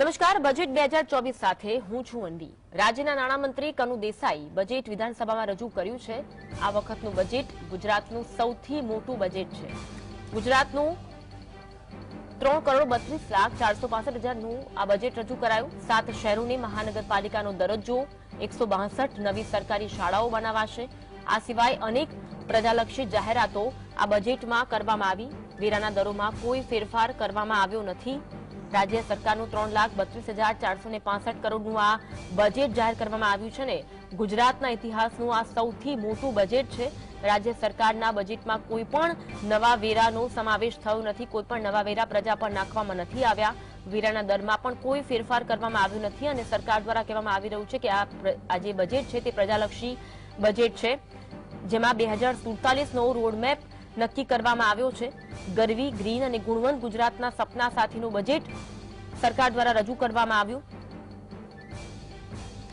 નમસ્કાર, બજેટ બે હજાર ચોવીસ સાથે હું છું અંડી રાજ્યના નાણામંત્રી કનુ દેસાઈ બજેટ વિધાનસભામાં રજૂ કર્યું છે. આ વખતનું બજેટ ગુજરાતનું સૌથી મોટું બજેટ છે. ગુજરાતનું ત્રણ કરોડ બત્રીસ લાખ ચારસો પાસઠ હજારનું આ બજેટ રજૂ કરાયું. સાત શહેરોને મહાનગરપાલિકાનો દરજ્જો, એકસો બાસઠ નવી સરકારી શાળાઓ બનાવાશે. આ સિવાય અનેક પ્રજાલક્ષી જાહેરાતો આ બજેટમાં કરવામાં આવી. વેરાના દરોમાં કોઈ ફેરફાર કરવામાં આવ્યો નથી. રાજ્ય સરકારનું ત્રણ લાખ બત્રીસ હજાર ચારસો ને પાસઠ કરોડનું આ બજેટ જાહેર કરવામાં આવ્યું છે ને ગુજરાતના ઇતિહાસનું આ સૌથી મોટું બજેટ છે. રાજ્ય સરકારના બજેટમાં કોઈ પણ નવા વેરાનો સમાવેશ થયો નથી, કોઈ પણ નવા વેરા પ્રજા પર નાખવામાં નથી આવ્યા. વેરાના દરમાં પણ કોઈ ફેરફાર કરવામાં આવ્યો નથી અને સરકાર દ્વારા કહેવામાં આવી રહ્યું છે કે આ જે બજેટ છે તે પ્રજાલક્ષી બજેટ છે. જેમાં બે હજાર સુડતાલીસનો રોડમેપ નક્કી કરવામાં આવ્યો છે. ગરવી, ગ્રીન અને ગુણવંત ગુજરાતના સપના સાથેનું બજેટ સરકાર દ્વારા રજૂ કરવામાં આવ્યું.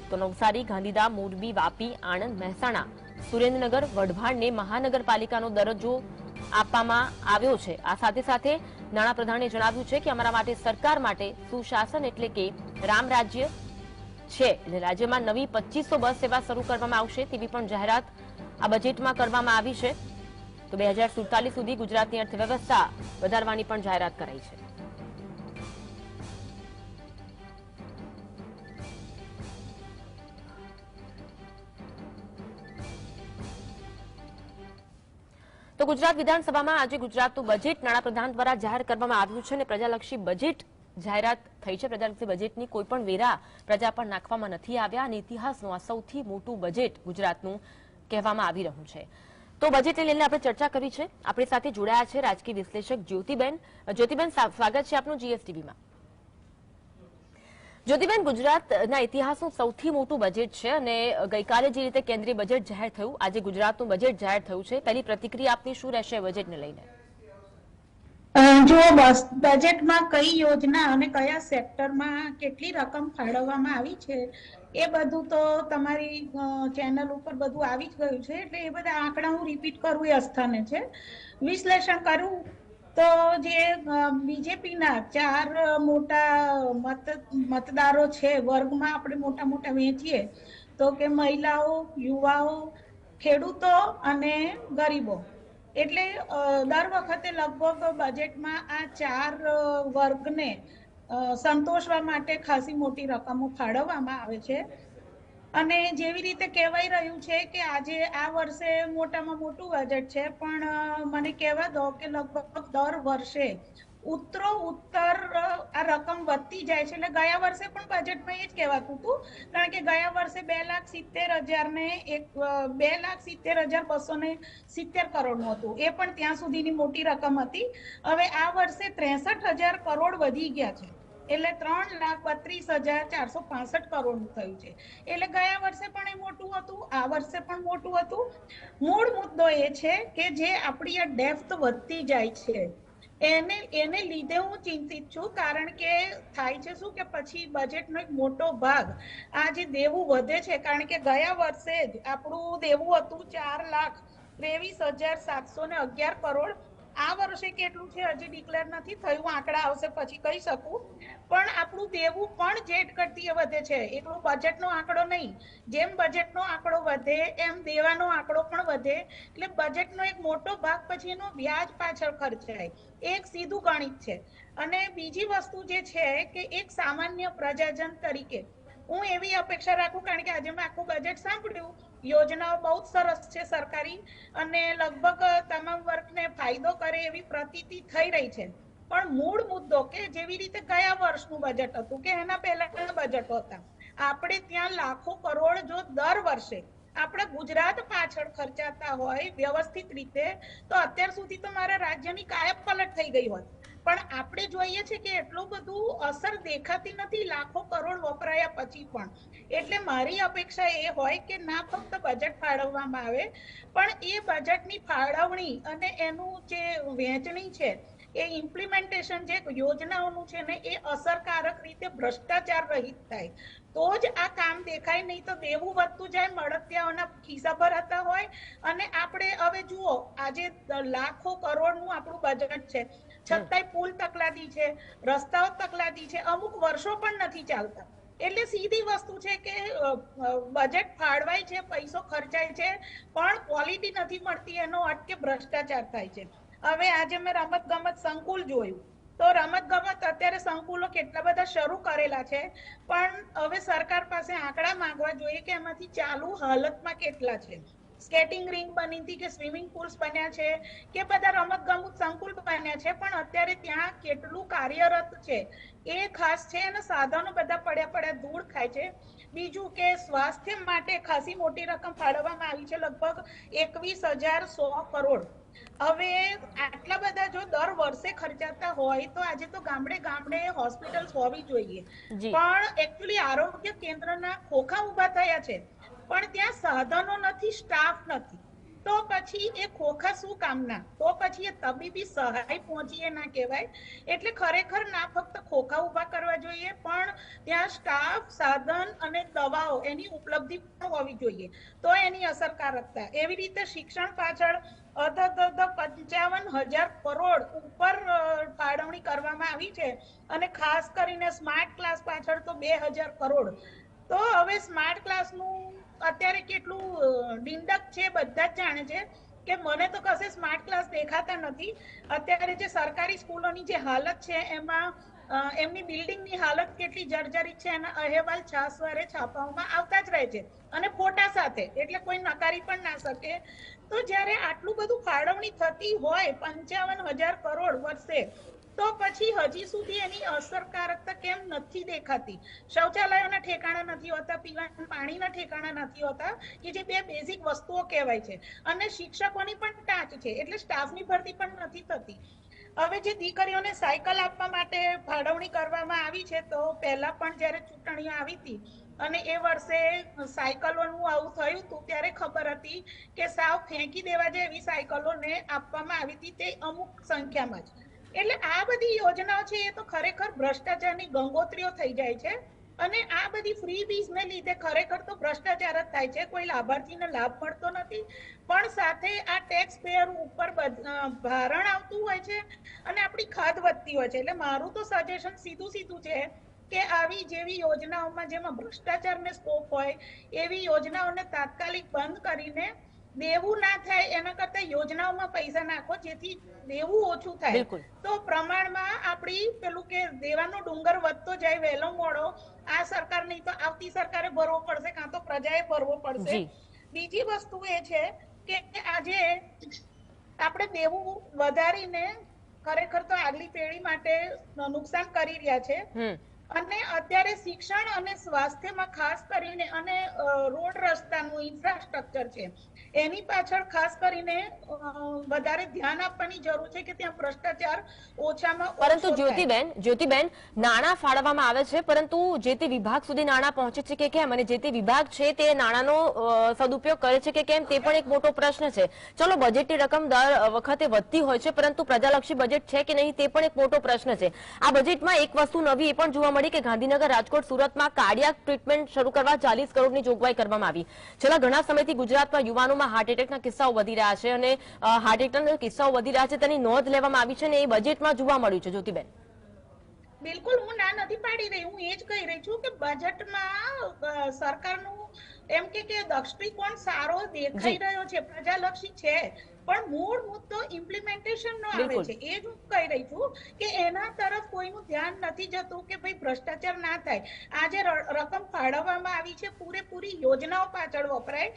તો નવસારી, ગાંધીધામ, મોરબી, વાપી, આણંદ, મહેસાણા, સુરેન્દ્રનગર વઢવાણને મહાનગરપાલિકાનો દરજ્જો આપવામાં આવ્યો છે. આ સાથે સાથે નાણાપ્રધાને જણાવ્યું છે કે અમારા માટે સરકાર માટે સુશાસન એટલે કે રામ રાજ્ય છે એટલે રાજ્યમાં નવી પચીસો બસ સેવા શરૂ કરવામાં આવશે તેવી પણ જાહેરાત આ બજેટમાં કરવામાં આવી છે. તો બે સુધી ગુજરાતની અર્થવ્યવસ્થા વધારવાની પણ જાહેરાત કરાઈ છે. તો ગુજરાત વિધાનસભામાં આજે ગુજરાતનું બજેટ નાણાપ્રધાન દ્વારા જાહેર કરવામાં આવ્યું છે અને પ્રજાલક્ષી બજેટ જાહેરાત થઈ છે. પ્રજાલક્ષી બજેટની કોઈ પણ વેરા પ્રજા પર નાખવામાં નથી આવ્યા અને ઇતિહાસનું આ સૌથી મોટું બજેટ ગુજરાતનું કહેવામાં આવી રહ્યું છે. તો બજેટને લઈને આપણે ચર્ચા કરી છે. આપણી સાથે જોડાયા છે રાજકીય વિશ્લેષક જ્યોતિબેન. જ્યોતિબેન સ્વાગત છે આપનું જીએસટીવીમાં જ્યોતિબેન, ગુજરાતના ઇતિહાસનું સૌથી મોટું બજેટ છે અને ગઈકાલે જે રીતે કેન્દ્રીય બજેટ જાહેર થયું, આજે ગુજરાતનું બજેટ જાહેર થયું છે. પહેલી પ્રતિક્રિયા આપની શું રહેશે બજેટને લઈને? જો બજેટમાં કઈ યોજના અને કયા સેક્ટરમાં કેટલી રકમ ફાળવવામાં આવી છે, એ બધું તો તમારી ચેનલ ઉપર બધું આવી જ ગયું છે, એટલે એ બધા આંકડા હું રિપીટ કરું એ અસ્થાને છે. વિશ્લેષણ કરું તો જે બીજેપીના ચાર મોટા મત, મતદારો છે, વર્ગમાં આપણે મોટા મોટા વેચીએ તો કે મહિલાઓ, યુવાઓ, ખેડૂતો અને ગરીબો. એટલે દર વખતે લગભગ બજેટમાં આ ચાર વર્ગને સંતોષવા માટે ખાસી મોટી રકમો ફાળવવામાં આવે છે. અને જેવી રીતે કહેવાઈ રહ્યું છે કે આજે આ વર્ષે મોટામાં મોટું બજેટ છે, પણ મને કહેવા દો કે લગભગ દર વર્ષે ઉત્તરો, ઉત્તર, આ રકમ વધતી જાય છે. એટલે ગયા વર્ષે પણ બજેટમાં એ જ કહેવાતું હતું. કારણ કે ગયા વર્ષે બે લાખ સિત્તેર હજાર ને એક બે લાખ સિત્તેર હજાર બસો ને સિત્તેર કરોડનું હતું. એ પણ ત્યાં સુધીની મોટી રકમ હતી. હવે આ વર્ષે ત્રેસઠ હજાર કરોડ વધી ગયા છે. એટલે ત્રણ લાખ બત્રીસ હજાર ચારસો પાસઠ કરોડનું થયું છે. એટલે ગયા વર્ષે પણ એ મોટું હતું, આ વર્ષે પણ મોટું હતું. મૂળ મુદ્દો એ છે કે જે આપણી આ ડેફ્થ વધતી જાય છે. એને એને લીધે હું ચિંતિત છું, કારણ કે થાય છે શું કે પછી બજેટનો એક મોટો ભાગ આ જે દેવું વધે છે, કારણ કે ગયા વર્ષે જ આપણું દેવું હતું ચાર લાખ ત્રેવીસ હજાર સાતસો ને અગિયાર કરોડ. આ વર્ષે કેટલું છે, હજી ડિક્લેર નથી થયું, આંકડા આવશે, પછી કહી શકું. પણ આપણું દેવું પણ જેટ કરતી વધે છે. એકલો બજેટનો આંકડો નહીં. જેમ બજેટનો આંકડો વધે, એમ દેવાનો આંકડો પણ વધે. એટલે બજેટનો એક મોટો ભાગ પછી એનો વ્યાજ પાછળ ખર્ચાય. એક સીધું ગણિત છે. અને બીજી વસ્તુ જે છે કે એક સામાન્ય પ્રજાજન તરીકે, હું એવી અપેક્ષા રાખું કારણ કે આજે મેં આખું બજેટ સાંભળ્યું. યોજનાઓ બહુ જ સરસ છે સરકારી અને લગભગ તમામ વર્ગને ફાયદો કરે એવી પ્રતીતિ થઈ રહી છે. પણ મૂળ મુદ્દો કે જેવી રીતે ગયા વર્ષનું બજેટ હતું કે એના પહેલાના બજેટો હતા? આપણે ત્યાં લાખો કરોડ જો દર વર્ષે આપણે ગુજરાત પાછળ ખર્ચાતા હોય વ્યવસ્થિત રીતે, તો અત્યાર સુધી તો મારા રાજ્યની કાયમ પલટ થઈ ગઈ હોય. પણ આપણે જોઈએ છે કે એટલું બધું અસર દેખાતી નથી લાખો કરોડ વપરાયા પછી પણ. એટલે મારી અપેક્ષા એ હોય કે ના ફક્ત બજેટ ફાળવવામાં આવે, પણ એ બજેટની ફાળવણી અને એનું જે વહેંચણી છે એ ઇમ્પ્લિમેન્ટેશન જે યોજનાઓનું છે ને, એ અસરકારક રીતે ભ્રષ્ટાચાર રહિત થાય. તો જ આ કામ દેખાય, નહીં તો દેવું વધતું જાય, મળતિયાઓના ખિસ્સા ભરાતા હોય. અને આપણે હવે જુઓ, આજે લાખો કરોડનું આપણું બજેટ છે. છતાંય પુલ તકલાદી છે, રસ્તાઓ તકલાદી છે, અમુક વર્ષો પણ નથી ચાલતા. એટલે સીધી વસ્તુ છે કે બજેટ ફાળવાય છે, પૈસો ખર્ચાય છે, પણ ક્વોલિટી નથી મળતી, એનો અટકે ભ્રષ્ટાચાર થાય છે. હવે આજે મેં રમત ગમત સંકુલ જોયું. તો રમત ગમત અત્યારે સંકુલો કેટલા બધા શરૂ કરેલા છે. પણ હવે સરકાર પાસે આંકડા માંગવા જોઈએ કે એમાંથી ચાલુ હાલતમાં કેટલા છે. સ્કેટિંગ રિંગ બની હતી કે સ્વિમિંગ પુલ્સ બન્યા છે કે બધા રમત ગમત સંકુલ બન્યા છે. પણ અત્યારે ત્યાં કેટલું કાર્યરત છે એ ખાસ છે અને સાધનો બધા પડ્યા પડ્યા ધૂળ ખાય છે. બીજું કે સ્વાસ્થ્ય માટે ખાસી મોટી રકમ ફાળવવામાં આવી છે. લગભગ એકવીસ હજાર સો કરોડ. હવે આટલા બધા જો દર વર્ષે ખર્ચાતા હોય તો આજે તો ગામડે ગામડે હોસ્પિટલ હોવી જોઈએ. પણ એકચ્યુઅલી આરોગ્ય કેન્દ્રના ખોખા ઊભા થયા છે. પણ ત્યાં સાધનો નથી સ્ટાફ નથી. તો પછી એ ખોખા શું કામના? તો પછી એ તબીબી સહાય પહોંચીએ ના કહેવાય. એટલે ખરેખર ના ફક્ત ખોખા ઊભા કરવા જોઈએ પણ ત્યાં સ્ટાફ સાધન અને દવાઓ એની ઉપલબ્ધિ પણ હોવી જોઈએ. તો એની અસરકારકતા. એવી રીતે શિક્ષણ પાછળ પંચાવન હજાર કરોડ ઉપર ફાળવણી કરવામાં આવી છે. અને ખાસ કરીને સ્માર્ટ ક્લાસ પાછળ તો બે હજાર કરોડ. તો હવે સ્માર્ટ ક્લાસનું અત્યારે કેટલું ડિંડક છે બધા જ જાણે છે કે મને તો કશે સ્માર્ટ ક્લાસ દેખાતા નથી. અત્યારે જે સરકારી સ્કૂલોની જે હાલત છે એમાં એમની બિલ્ડિંગની હાલત કેટલી જર્જરિત છે એના અહેવાલ છાસવારે છાપવામાં આવતા જ રહે છે. અને ફોટા સાથે, એટલે કોઈ નકારી પણ ના શકે. તો જ્યારે આટલું બધું ફાળવણી થતી હોય, પંચાવન હજાર કરોડ વર્ષે, તો પછી હજી સુધી એની અસરકારકતા કેમ નથી દેખાતી? શૌચાલયોના ઠેકાણા નથી હોતા, પીવાના પાણીના ઠેકાણા નથી હોતા કે જે બે બેઝિક વસ્તુઓ કહેવાય છે. અને શિક્ષકોની પણ ટાંચ છે, એટલે સ્ટાફની ભરતી પણ નથી થતી. હવે જે દીકરીઓને સાયકલ આપવા માટે ફાળવણી કરવામાં આવી છે, તો પહેલા પણ જ્યારે ચૂંટણીઓ આવી હતી અને એ વર્ષે સાયકલોનું આવું થયું હતું, ત્યારે ખબર હતી કે સાવ ફેંકી દેવા જેવી સાયકલોને આપવામાં આવી હતી, તે અમુક સંખ્યામાં જ. એટલે આ બધી યોજનાઓ છે, એ તો ખરેખર ભ્રષ્ટાચારની ગંગોત્રીઓ થઈ જાય છે. અને આ બધી ફ્રી બીઝ ને લીધે ખરેખર તો ભ્રષ્ટાચાર જ થાય છે. કોઈ લાભાર્થીને લાભ મળતો નથી. પણ સાથે આ ટેક્સ પેયર ઉપર ભારણ આવતું હોય છે અને આપણી ખાદ વધતી હોય છે. એટલે મારું તો સજેશન સીધું સીધું છે કે આવી જેવી યોજનાઓમાં જેમાં ભ્રષ્ટાચારને સ્કોપ હોય એવી યોજનાઓને તાત્કાલિક બંધ કરીને દેવું ના થાય એના કરતા યોજનાઓમાં પૈસા નાખો જેથી દેવું ઓછું થાય. તો પ્રમાણમાં આપણી પેલું કે દેવાનો ડુંગર વધતો જાય વહેલો મોડો આ સરકાર નહીં તો આવતી સરકારે ભરવો પડશે કાં તો પ્રજાએ ભરવો પડશે. બીજી વસ્તુ એ છે કે આજે આપણે દેવું વધારીને ખરેખર તો આગલી પેઢી માટે નુકસાન કરી રહ્યા છે. અને અત્યારે શિક્ષણ અને સ્વાસ્થ્યમાં ખાસ કરીને અને રોડ રસ્તાનું ઇન્ફ્રાસ્ટ્રક્ચર છે. એની પાછળ ખાસ કરીને વધારે ધ્યાન આપવાની જરૂર છે કે ત્યાં ભ્રષ્ટાચાર ઓછામાં પરંતુ જ્યોતિબેન જ્યોતિબેન નાણાં ફાળવવામાં આવે છે પરંતુ જે તે વિભાગ સુધી નાણાં પહોંચે છે કે કેમ? અને જે તે વિભાગ છે તે નાણાંનો સદુપયોગ કરે છે કે કેમ? તે પણ એક મોટો પ્રશ્ન છે. ચલો બજેટની રકમ દર વખતે વધતી હોય છે પરંતુ પ્રજાલક્ષી બજેટ છે કે નહીં તે પણ એક મોટો પ્રશ્ન છે. આ બજેટમાં એક વસ્તુ નવી એ પણ જોવા મળી કે ગાંધીનગર રાજકોટ સુરતમાં કાર્ડિયાક ટ્રીટમેન્ટ શરૂ કરવા ચાલીસ કરોડની જોગવાઈ કરવામાં આવી. છેલ્લા ઘણા સમયથી ગુજરાતમાં યુવાનોમાં હાર્ટ એટેકના કિસ્સાઓ વધી રહ્યા છે અને હાર્ટ એટેકના કિસ્સાઓ વધી રહ્યા છે તેની નોંધ લેવામાં આવી છે અને એ બજેટમાં જોવા મળ્યું છે. જ્યોતિબેન. બિલકુલ હું ના નથી પાડી રહી. હું એ જ કહી રહી છું કે બજેટમાં સરકારનું એમ કે કે દૃષ્ટિકોણ સારો દેખાઈ રહ્યો છે. પ્રજાલક્ષી છે. પણ મૂળ મુદ્દો ઇમ્પ્લિમેન્ટેશન નો આવે છે. એ જ હું કહી રહી છું કે એના તરફ કોઈનું ધ્યાન નથી જતું કે ભાઈ ભ્રષ્ટાચાર ના થાય. આજે રકમ ફાળવવામાં આવી છે પૂરેપૂરી યોજનાઓ પાછળ વપરાય.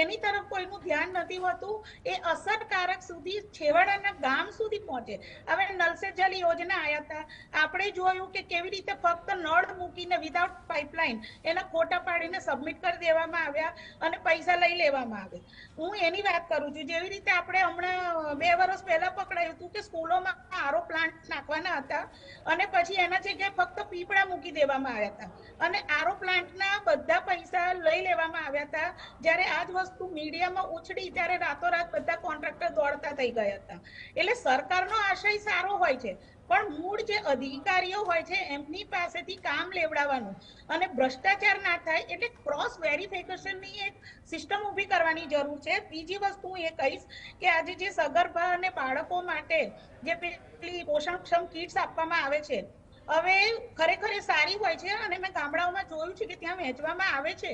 એની તરફ કોઈનું ધ્યાન નથી હોતું. એ અસરકારક સુધી છેવાડાના ગામ સુધી પહોંચે. હવે નલ સે જલ યોજના આયા હતા આપણે જોયું કે કેવી રીતે ફક્ત નળ મૂકીને વિધાઉટ પાઇપલાઇન એના ફોટા પાડીને સબમિટ કરી દેવામાં આવ્યા અને પૈસા લઈ લેવામાં આવે હું એની વાત કરું છું. જેવી રીતે આપણે હમણાં બે વર્ષ પહેલા પકડાયું હતું કે સ્કૂલોમાં આરો પ્લાન્ટ નાખવાના હતા અને પછી એના જગ્યાએ ફક્ત પીપળા મૂકી દેવામાં આવ્યા હતા. અને આરો પ્લાન્ટના બધા પૈસા લઈ લેવામાં આવ્યા હતા. જ્યારે આ જ વસ્તુ મીડિયામાં ઉછળી ત્યારે રાતોરાત બધા કોન્ટ્રાક્ટર દોડતા થઈ ગયા હતા. એટલે સરકારનો આશય સારો હોય છે. પણ મૂળ જે અધિકારીઓ હોય છે, એમની પાસેથી કામ લેવડાવવાનું અને ભ્રષ્ટાચાર ના થાય એટલે ક્રોસ વેરિફિકેશનની એક સિસ્ટમ ઊભી કરવાની જરૂર છે. બીજી વસ્તુ હું એ કહીશ કે આજે જે સગર્ભા અને બાળકો માટે જે પેલી પોષણક્ષમ કિટ્સ આપવામાં આવે છે, હવે ખરેખર એ સારી હોય છે અને મેં ગામડાઓમાં જોયું છે કે ત્યાં વહેંચવામાં આવે છે.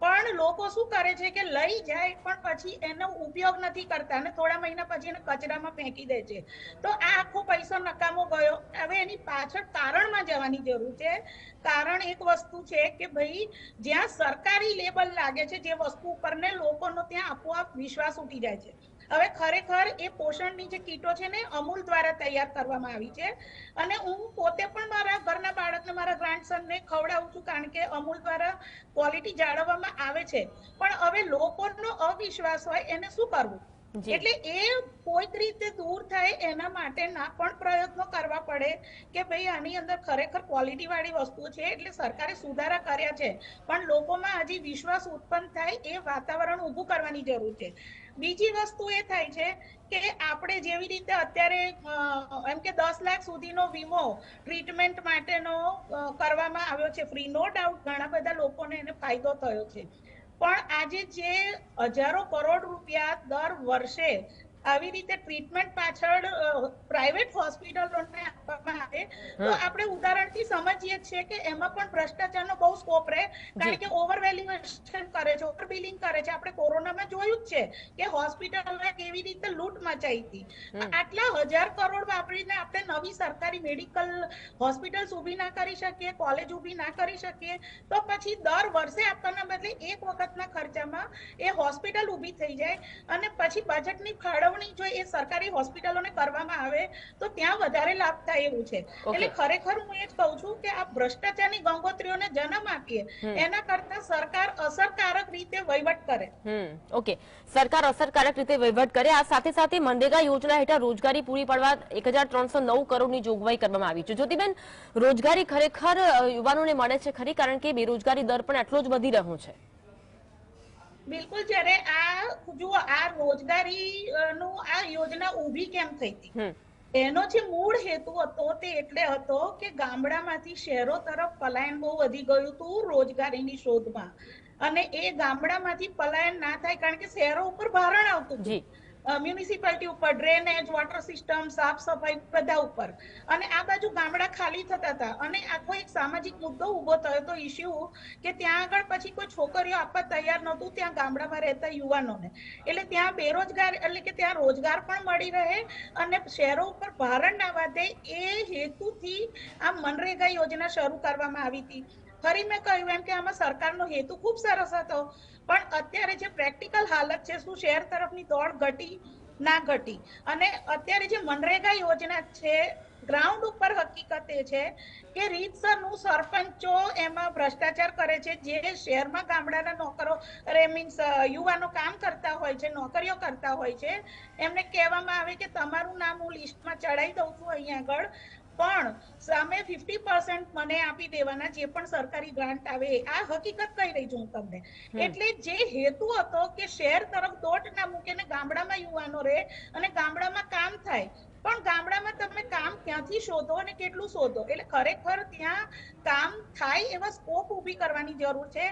પણ લોકો શું કરે છે કે લઈ જાય, પણ પછી એનો ઉપયોગ નથી કરતા અને થોડા મહિના પછી એને કચરામાં ફેંકી દે છે. તો આ આખો પૈસો નકામો ગયો. હવે એની પાછળ કારણમાં જવાની જરૂર છે. કારણ એક વસ્તુ છે કે ભાઈ, જ્યાં સરકારી લેબલ લાગે છે, જે વસ્તુ ઉપર ને લોકોનો ત્યાં આપોઆપ વિશ્વાસ ઉઠી જાય છે. હવે ખરેખર એ પોષણની જે કીટો છે ને, અમૂલ દ્વારા તૈયાર કરવામાં આવી છે. અને હું પોતે પણ મારા ઘરના બાળકને, મારા ગ્રાન્ડસનને ખવડાવું છું કારણ કે અમૂલ દ્વારા ક્વોલિટી જાળવવામાં આવે છે. પણ હવે લોકોનો અવિશ્વાસ હોય એને શું કરવું? એટલે એ કોઈક રીતે દૂર થાય એના માટેના પણ પ્રયત્નો કરવા પડે કે ભાઈ આની અંદર ખરેખર ક્વોલિટી વાળી વસ્તુ છે એટલે સરકારે સુધારા કર્યા છે. પણ લોકોમાં હજી વિશ્વાસ ઉત્પન્ન થાય એ વાતાવરણ ઊભું કરવાની જરૂર છે. બીજી વસ્તુ એ થાય છે કે આપણે જેવી રીતે અત્યારે એમ કે દસ લાખ સુધીનો વીમો ટ્રીટમેન્ટ માટેનો કરવામાં આવ્યો છે ફ્રી નો ડાઉટ ઘણા બધા લોકોને એને ફાયદો થયો છે. પણ આજે જે હજારો કરોડ રૂપિયા દર વર્ષે આવી રીતે ટ્રીટમેન્ટ પાછળ પ્રાઇવેટ હોસ્પિટલોને આપવામાં આવે તો આપણે ઉદાહરણથી સમજીએ છીએ કે એમાં પણ ભ્રષ્ટાચારનો બહુ સ્કોપ રહે. કારણ કે ઓવર વેલ્યુએશન કરે છે ઓવર બિલિંગ કરે છે. આપણે કોરોનામાં જોયું જ છે કે હોસ્પિટલોએ કેવી રીતે લૂંટ મચાઈ હતી. આટલા હજાર કરોડ વાપરીને આપણે નવી સરકારી મેડિકલ હોસ્પિટલ્સ ઊભી ના કરી શકીએ કોલેજ ઊભી ના કરી શકીએ તો પછી દર વર્ષે આપવાના બદલે એક વખતના ખર્ચામાં એ હોસ્પિટલ ઊભી થઈ જાય અને પછી બજેટની ફાળવણી જો એ સરકારી હોસ્પિટલોને કરવામાં આવે તો ત્યાં વધારે લાભ થાય એવું છે. એટલે ખરેખર હું એ જ કહું છું કે આ ભ્રષ્ટાચારની ગંગોત્રીઓને જન્મ આપીએ એના કરતા સરકાર અસરકારક રીતે વહીવટ કરે. ઓકે. સરકાર અસરકારક રીતે વહીવટ કરે. આ સાથે સાથે મનરેગા યોજના હેઠળ રોજગારી પૂરી પાડવા એક હજાર ત્રણસો નવ કરોડની જોગવાઈ કરવામાં આવી છે. જ્યોતિબેન રોજગારી ખરેખર યુવાનોને મળે છે ખરી? કારણ કે બેરોજગારી દર પણ આટલો જ વધી રહ્યો છે. બિલકુલ જ્યારે આ જુઓ આ રોજગારી નું આ યોજના ઊભી કેમ થઈ હતી? એનો જે મૂળ હેતુ હતો તે એટલે હતો કે ગામડામાંથી શહેરો તરફ પલાયન બહુ વધી ગયું હતું રોજગારીની શોધમાં. અને એ ગામડામાંથી પલાયન ના થાય કારણ કે શહેરો ઉપર ભારણ આવતું હતું. મ્યુનિસિપાલિટી ઉપર ડ્રેનેજ વોટર સિસ્ટમ સાફ સફાઈ બધા ઉપર. અને આ બાજુ ગામડા ખાલી થતા હતા. અને આખો એક સામાજિક મુદ્દો ઊભો થયો તો ઇશ્યુ કે ત્યાં આગળ પછી કોઈ છોકરીઓ આપવા તૈયાર નહોતું, ત્યાં ગામડામાં રહેતા યુવાનોને. એટલે ત્યાં બેરોજગાર, એટલે કે ત્યાં રોજગાર પણ મળી રહે અને શહેરો ઉપર ભારણ ના વધે એ હેતુથી આ મનરેગા યોજના શરૂ કરવામાં આવી હતી. ફરી મેં કહ્યું એમ કે આમાં સરકારનો હેતુ ખૂબ સરસ હતો. પણ અત્યારે જે પ્રેક્ટિકલ હાલત છે, શું શહેર તરફની દોડ ઘટી, ના ઘટી? અને અત્યારે જે મનરેગા યોજના છે, ગ્રાઉન્ડ ઉપર હકીકત એ છે કે રીતસરનું સરપંચો એમાં ભ્રષ્ટાચાર કરે છે. જે શહેરમાં ગામડાના નોકરો, અરે મીન્સ યુવાનો કામ કરતા હોય છે, નોકરીઓ કરતા હોય છે, એમને કહેવામાં આવે કે તમારું નામ હું લિસ્ટમાં ચડાવી દઉં છું અહીંયા આગળ. પણ સામે ફિફ્ટી પર્સન્ટ મને આપી દેવાના જે પણ સરકારી ગ્રાન્ટ આવે આ હકીકત કહી રહી છું હું તમને. એટલે જે હેતુ હતો કે શહેર તરફ દોટ ના મૂકે ને ગામડામાં યુવાનો રહે અને ગામડામાં કામ થાય પણ ગામડામાં તમે કામ ક્યાંથી શોધો અને કેટલું શોધો? એટલે ખરેખર ત્યાં કામ થાય એવા સ્કોપ ઊભી કરવાની જરૂર છે.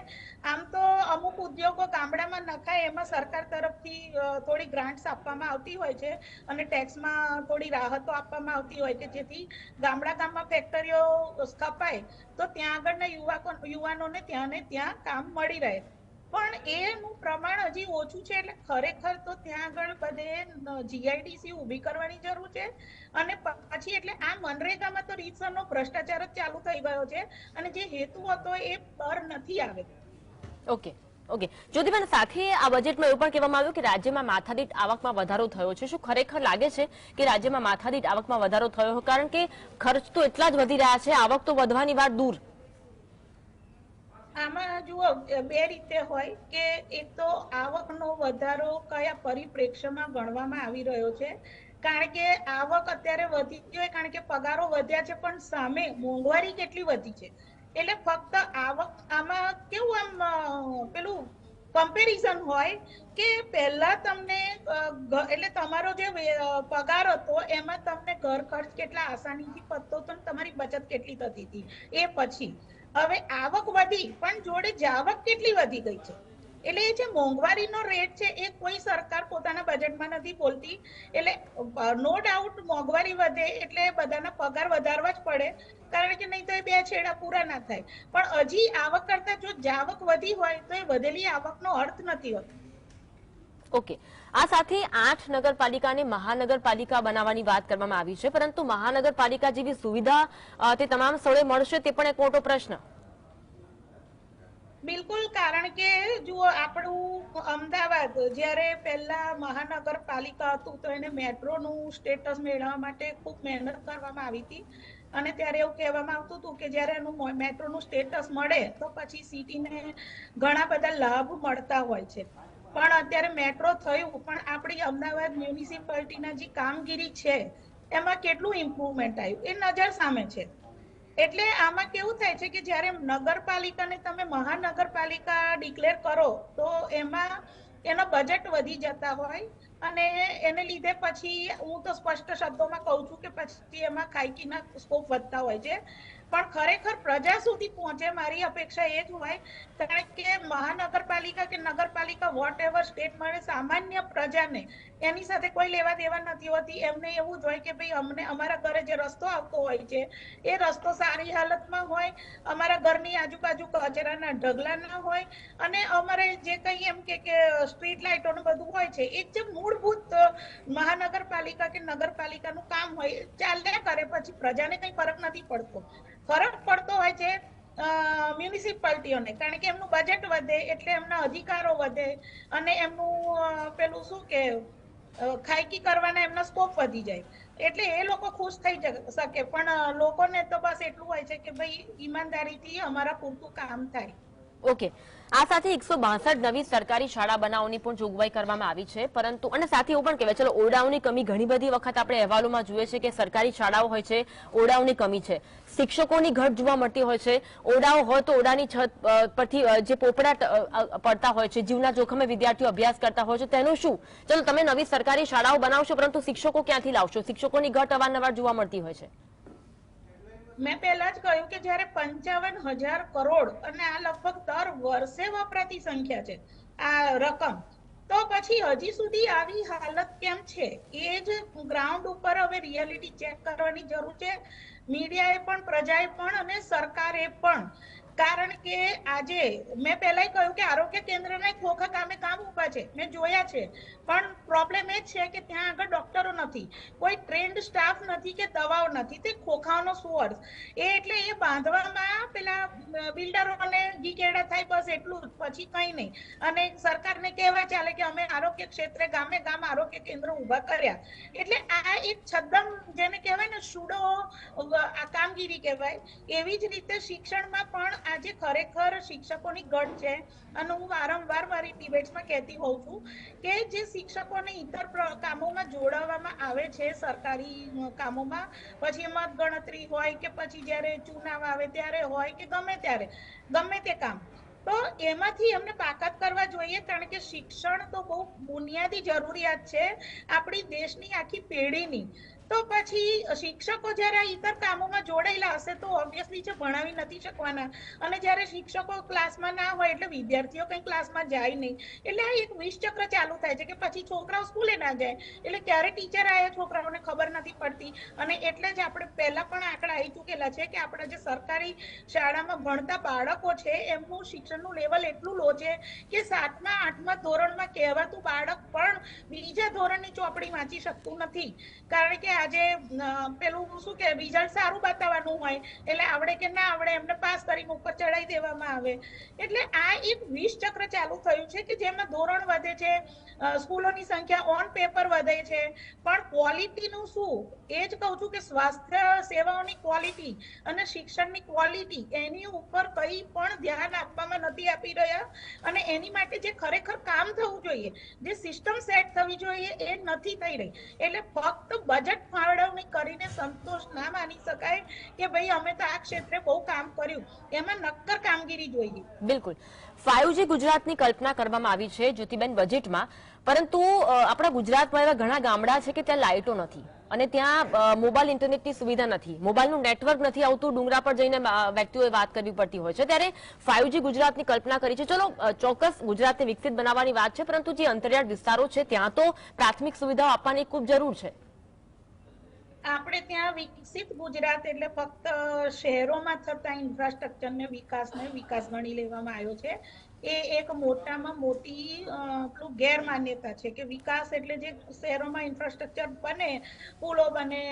આમ તો અમુક ઉદ્યોગો ગામડામાં નખાય એમાં સરકાર તરફથી થોડી ગ્રાન્ટ્સ આપવામાં આવતી હોય છે અને ટેક્સમાં થોડી રાહતો આપવામાં આવતી હોય છે જેથી ગામડા ગામમાં ફેક્ટરીઓ સ્થપાય તો ત્યાં આગળના યુવાકો યુવાનોને ત્યાં ને ત્યાં કામ મળી રહે. પણ એનું પ્રમાણ હજી ઓછું છે એટલે ખરેખર તો ત્યાં આગળ બધે જીઆઈડીસી ઊભી કરવાની જરૂર છે. અને પછી એટલે આ મનરેગામાં તો રીતસરનો ભ્રષ્ટાચાર જ ચાલુ થઈ ગયો છે અને જે હેતુ હતો એ પર નથી આવે ઓકે ઓકે. જ્યોતિબેન, સાથે આ બજેટમાં એવું પણ કહેવામાં આવ્યું કે રાજ્યમાં માથાદીઠ આવકમાં વધારો થયો છે. શું ખરેખર લાગે છે કે રાજ્યમાં માથાદીઠ આવકમાં વધારો થયો? કારણ કે ખર્ચ તો એટલા જ વધી રહ્યા છે, આવક તો વધવાની વાત દૂર. આમાં જુઓ બે રીતે હોય કે એક તો આવકનો વધારો કયા પરિપ્રેક્ષ્યમાં ગણવામાં આવી રહ્યો છે. કારણ કે આવક અત્યારે વધી ગઈ, કારણ કે પગારો વધ્યા છે, પણ સામે મોંઘવારી કેટલી વધી છે. એટલે ફક્ત આવક આમાં કેવું આમ પેલું કમ્પેરિઝન હોય કે પહેલા તમને એટલે તમારો જે પગાર હતો, એમાં તમને ઘર ખર્ચ કેટલા આસાનીથી પતતો હતો તમારી બચત કેટલી થતી હતી. એ પછી. હવે આવક વધી, પણ જોડે જાવક કેટલી વધી ગઈ છે? એટલે એ જે મોંઘવારીનો રેટ છે, એ કોઈ સરકાર પોતાના બજેટમાં નથી બોલતી. એટલે નો ડાઉટ મોંઘવારી વધે, એટલે બધાના પગાર વધારવા જ પડે. કારણ કે નહીં તો એ બે છેડા પૂરા ના થાય. પણ હજી આવક કરતા જો જાવક વધી હોય, તો એ વધેલી આવકનો અર્થ નથી હોતો. ઓકે આ સાથે આઠ નગરપાલિકાને મહાનગરપાલિકા બનાવવાની વાત કરવામાં આવી છે, પરંતુ મહાનગરપાલિકા જેવી સુવિધા તે તમામ સ્થળે મળશે તે પણ એક મોટો પ્રશ્ન. બિલકુલ, કારણ કે જુઓ, આપણું અમદાવાદ, જ્યારે પહેલા મહાનગરપાલિકા હતું, તો એને મેટ્રોનું સ્ટેટસ મેળવવા માટે ખૂબ મહેનત કરવામાં આવી હતી. અને ત્યારે એવું કહેવામાં આવતું હતું કે જ્યારે એનું મેટ્રોનું સ્ટેટસ મળે, તો પછી સિટીને ઘણા બધા લાભ મળતા હોય છે. પણ અત્યારે મેટ્રો થયું, પણ આપણી અમદાવાદ મ્યુનિસિપાલિટીના જે કામગીરી છે, એમાં કેટલું ઇમ્પ્રુવમેન્ટ આવ્યું? એ નજર સામે છે. એટલે આમાં કેવું થાય છે કે જ્યારે નગરપાલિકાને તમે મહાનગરપાલિકા ડિક્લેર કરો, તો એમાં એનો બજેટ વધી જતા હોય અને એને લીધે પછી હું તો સ્પષ્ટ શબ્દોમાં કહું છું કે પછી એમાં ખાયકીના સ્કોપ વધતા હોય છે. પણ ખરેખર પ્રજા સુધી પહોંચે મારી અપેક્ષા એ જ હોય, કારણ કે મહાનગરપાલિકા કે નગરપાલિકા વોટ એવર સ્ટેટ મળે, સામાન્ય પ્રજાને એની સાથે કોઈ લેવા દેવા નથી હોતી. એમને એવું જ હોય કે ભાઈ અમને, અમારા ઘરે જે રસ્તો આવતો હોય છે, એ રસ્તો સારી હાલતમાં હોય, અમારા ઘરની આજુબાજુ કચરાના ઢગલા ના હોય, અને અમારે જે કંઈ એમ કે સ્ટ્રીટ લાઇટો બધું હોય છે, એ જે મૂળભૂત મહાનગરપાલિકા કે નગરપાલિકાનું કામ હોય, ચાલ્યા કરે. પછી પ્રજાને કંઈ ફરક નથી પડતો. ફરક પડતો હોય છે મ્યુનિસિપાલિટીઓને. કારણ કે એમનું બજેટ વધે, એટલે એમના અધિકારો વધે, અને એમનું પેલું શું કે ખાયકી કરવાના એમનો સ્કોપ વધી જાય. એટલે એ લોકો ખુશ થઈ શકે. પણ લોકોને તો બસ એટલું હોય છે કે ભાઈ ઈમાનદારીથી અમારા પૂરતું કામ થાય. ઓકે આ સાથે એકસો નવી સરકારી શાળા બનાવવાની પણ જોગવાઈ કરવામાં આવી છે. પરંતુ, અને સાથે એવું પણ કહેવાય, ચલો, ઓરડાઓની કમી ઘણી બધી વખત આપણે અહેવાલોમાં જોઈએ છે કે સરકારી શાળાઓ હોય છે, ઓરડાઓની કમી છે. શિક્ષકોની ઘટ જોવા મળતી હોય છે. ઓરડાઓ હોય તો ઓરડાની છત પરથી જે પોપડા પડતા હોય છે, જીવના જોખમે વિદ્યાર્થીઓ અભ્યાસ કરતા હોય છે, તેનું શું? ચલો, તમે નવી સરકારી શાળાઓ બનાવશો, પરંતુ શિક્ષકો ક્યાંથી લાવશો? શિક્ષકોની ઘટ અવારનવાર જોવા મળતી હોય છે. મેં પહેલા જ કહ્યું કે જ્યારે પંચાવન હજાર કરોડ અને આ લગભગ દર વર્ષે વપરાતી સંખ્યા છે, આ રકમ, તો પછી હજી સુધી આવી હાલત કેમ છે? એ જ ગ્રાઉન્ડ ઉપર હવે રિયાલિટી ચેક કરવાની જરૂર છે. મીડિયાએ પણ, પ્રજાએ પણ અને સરકારે પણ કારણ કે આજે મેં પહેલા કહ્યું કે આરોગ્ય કેન્દ્રના ખોખા કામે કામ ઊભા છે. મેં જોયા છે. પણ પ્રોબ્લેમ એ છે કે ત્યાં આગળ ડોક્ટરો નથી. કોઈ ટ્રેન્ડ સ્ટાફ નથી કે દવાઓ નથી. તે ખોખાઓનો શું અર્થ? એ એટલે એ બાંધવામાં પેલા બિલ્ડરોને અને ગીકેડા થાય બસ એટલું જ. પછી કંઈ નહીં. અને સરકારને કહેવા ચાલે કે અમે આરોગ્ય ક્ષેત્રે ગામે ગામ આરોગ્ય કેન્દ્ર ઊભા કર્યા. એટલે આ એક છદ્દમ જેને કહેવાય ને, સુડો કામગીરી કહેવાય. એવી જ રીતે શિક્ષણમાં પણ આજે ખરેખર શિક્ષકોની ઘટ છે અને હું વારંવાર મારી ડિબેટ્સમાં કહેતી હોઉં છું કે જે શિક્ષકોને ઇતર કામોમાં જોડાવવામાં આવે છે, સરકારી કામોમાં, પછી મત ગણતરી હોય કે પછી જ્યારે ચુનાવ આવે ત્યારે હોય કે ગમે ત્યારે, ગમે તે કામ, તો એમાંથી એમને બાકાત કરવા જોઈએ કારણ કે શિક્ષણ તો બહુ બુનિયાદી જરૂરિયાત છે આપણી દેશની આખી પેઢીની તો પછી શિક્ષકો જ્યારે આ ઇતર કામોમાં જોડાયેલા હશે તો ઓબ્વિયસલી જે ભણાવી નથી શકવાના. અને જ્યારે શિક્ષકો ક્લાસમાં ના હોય એટલે વિદ્યાર્થીઓ કંઈ ક્લાસમાં જાય નહીં. એટલે આ એક વિષચક્ર ચાલુ થાય છે કે પછી છોકરાઓ સ્કૂલે ના જાય. એટલે ક્યારે ટીચર આવે છોકરાઓને ખબર નથી પડતી. અને એટલે જ આપણે પહેલા પણ આંકડા આવી ચૂકેલા છે કે આપણા જે સરકારી શાળામાં ભણતા બાળકો છે એમનું શિક્ષણનું લેવલ એટલું લો છે કે સાતમા, આઠમા ધોરણમાં કહેવાતું બાળક પણ બીજા ધોરણની ચોપડી વાંચી શકતું નથી. કારણ કે આજે પેલું શું કે રિઝલ્ટ સારું બતાવવાનું હોય, એટલે આવડે કે ના આવડે, એમને પાસ કરીને ઉપર ચડાઈ દેવામાં આવે. એટલે આ એક વિષ ચક્ર ચાલુ થયું છે કે જેમાં ધોરણ વધે છે સ્કૂલોની સંખ્યા ઓન પેપર વધે છે. પણ ક્વોલિટીનું શું? એ જ કહું છું કે સ્વાસ્થ્ય સેવાઓની ક્વોલિટી અને શિક્ષણની ક્વોલિટી એની ઉપર કંઈ પણ ધ્યાન આપવામાં નથી આપી રહ્યા. અને એની માટે જે ખરેખર કામ થવું જોઈએ, જે સિસ્ટમ સેટ થવી જોઈએ, એ નથી થઈ રહી. એટલે ફક્ત બજેટ ફાળવણી કરીને સંતોષ ના માની શકાય કે ભાઈ અમે તો આ ક્ષેત્રે બહુ કામ કર્યું. એમાં નક્કર કામગીરી જોઈએ. બિલકુલ. ફાઈવજી ગુજરાતની કલ્પના કરવામાં આવી છે જ્યોતિબેન બજેટમાં. પરંતુ આપણા ગુજરાતમાં એવા ઘણા ગામડા છે કે ત્યાં લાઇટો નથી. અને ત્યાં મોબાઈલ ઇન્ટરનેટની સુવિધા નથી. મોબાઈલનું નેટવર્ક નથી આવતું. ડુંગરા પર જઈને વ્યક્તિઓએ વાત કરવી પડતી હોય છે. ત્યારે ફાઈવજી ગુજરાતની કલ્પના કરી છે. ચલો ચોક્કસ ગુજરાતને વિકસિત બનાવવાની વાત છે. પરંતુ જે અંતરિયાળ વિસ્તારો છે, ત્યાં તો પ્રાથમિક સુવિધાઓ આપવાની ખૂબ જરૂર છે. આપણે ત્યાં વિકસિત ગુજરાત એટલે ફક્ત શહેરોમાં થતા ઇન્ફ્રાસ્ટ્રક્ચરને વિકાસને વિકાસ ગણી લેવામાં આવ્યો છે. એ એક મોટામાં મોટી પેલું ગેરમાન્યતા છે કે વિકાસ એટલે જે શહેરોમાં ઇન્ફ્રાસ્ટ્રક્ચર બને, પુલો બને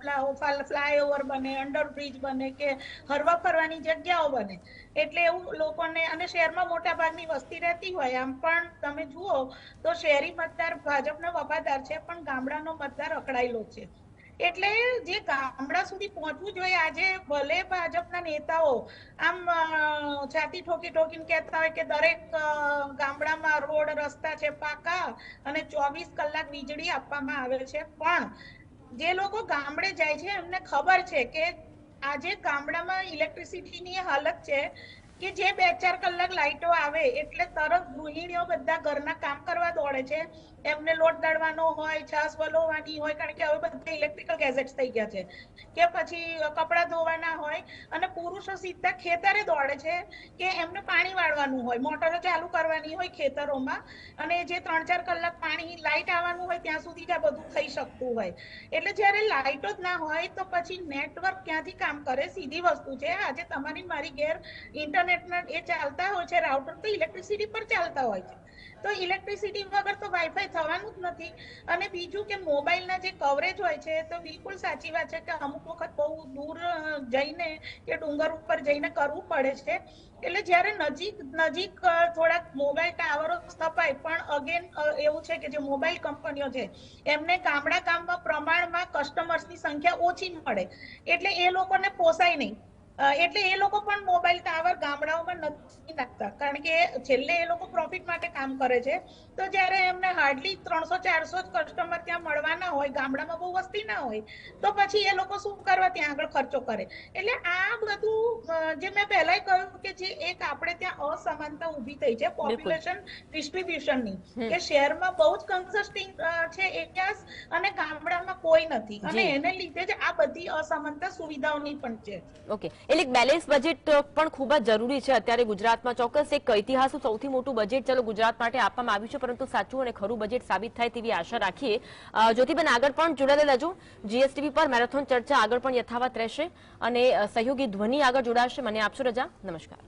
ફ્લાયઓવર બને, અંડરબ્રિજ બને કે હરવા ફરવાની જગ્યાઓ બને. એટલે એવું લોકોને અને શહેરમાં મોટા ભાગની વસ્તી રહેતી હોય. આમ પણ તમે જુઓ તો શહેરી મતદાર ભાજપનો વફાદાર છે પણ ગામડાનો મતદાર અકળાયેલો છે. એટલે જે ગામડા સુધી પહોંચવું જોઈએ, આજે ભલે ભાજપના નેતાઓ આમ છાતી ઠોકી ઠોકીને કહેતા હોય કે દરેક ગામડામાં રોડ, રસ્તા છે પાકા અને ચોવીસ કલાક વીજળી આપવામાં આવે છે. પણ જે લોકો ગામડે જાય છે, એમને ખબર છે કે આજે ગામડામાં ઇલેક્ટ્રિસિટીની હાલત છે. કે જે બે ચાર કલાક લાઈટો આવે એટલે તરત ગૃહિણીઓ બધા ઘરના કામ કરવા દોડે છે. એમને લોટ દળવાનો હોય, છાસ વલોવાની હોય, કારણ કે હવે બધા ઇલેક્ટ્રિકલ ગેજેટ્સ થઈ ગયા છે. કે પછી કપડાં ધોવાના હોય અને પુરુષો સીધા ખેતરે દોડે છે કે એમને પાણી વાળવાનું હોય. મોટરો ચાલુ કરવાની હોય ખેતરોમાં અને જે ત્રણ ચાર કલાક પાણી લાઈટ આવવાનું હોય, ત્યાં સુધી જ આ બધું થઈ શકતું હોય. એટલે જ્યારે લાઈટો જ ના હોય, તો પછી નેટવર્ક ક્યાંથી કામ કરે? સીધી વસ્તુ છે. આજે તમારી મારી ઘેર ઇન્ટરનેટના એ ચાલતા હોય છે રાઉટર તો ઇલેક્ટ્રિસિટી પર ચાલતા હોય છે. તો ઇલેક્ટ્રિસિટી વગર તો વાઈફાઈ થવાનું જ નથી. અને બીજું કે મોબાઈલના જે કવરેજ હોય છે, તો બિલકુલ સાચી વાત છે કે અમુક વખત બહુ દૂર જઈને કે ડુંગર ઉપર જઈને કરવું પડે છે. એટલે જ્યારે નજીક નજીક થોડાક મોબાઈલ ટાવરો સ્થપાય, પણ અગેન એવું છે કે જે મોબાઈલ કંપનીઓ છે, એમને ગામડા ગામમાં પ્રમાણમાં કસ્ટમર્સની સંખ્યા ઓછી મળે. એટલે એ લોકોને પોસાય નહીં. એટલે એ લોકો પણ મોબાઈલ ટાવર ગામડાઓમાં નથી નાખતા. કારણ કે છેલ્લે એ લોકો પ્રોફિટ માટે કામ કરે છે. તો જ્યારે એમને હાર્ડલી ત્રણસો ચારસો જ કસ્ટમર ત્યાં મળવાના હોય ગામડામાં બહુ વસ્તી ના હોય તો પછી એ લોકો શું કરવા ત્યાં આગળ ખર્ચો કરે? એટલે આ બધું જે મેં પહેલા કહ્યું કે જે એક આપણે ત્યાં અસમાનતા ઊભી થઈ છે પોપ્યુલેશન ડિસ્ટ્રીબ્યુશનની કે શહેરમાં બહુ જ કન્સસ્ટિંગ છે એરિયાસ અને ગામડામાં કોઈ નથી. અને એને લીધે જ આ બધી અસમાનતા સુવિધાઓની પણ છે. ઓકે. એટલે એક બેલેન્સ બજેટ પણ ખૂબ જ જરૂરી છે અત્યારે ગુજરાતમાં. ચોક્કસ એક ઇતિહાસનું સૌથી મોટું બજેટ ચલો ગુજરાત માટે આપવામાં આવ્યું છે, પરંતુ સાચું અને ખરું બજેટ સાબિત થાય તેવી આશા રાખીએ. જ્યોતિબેન, આગળ પણ જોડાયેલા રહેજો. જીએસટીવી પર મેરેથોન ચર્ચા આગળ પણ યથાવત રહેશે અને સહયોગી ધ્વનિ આગળ જોડાશે. મને આપશો રજા. નમસ્કાર.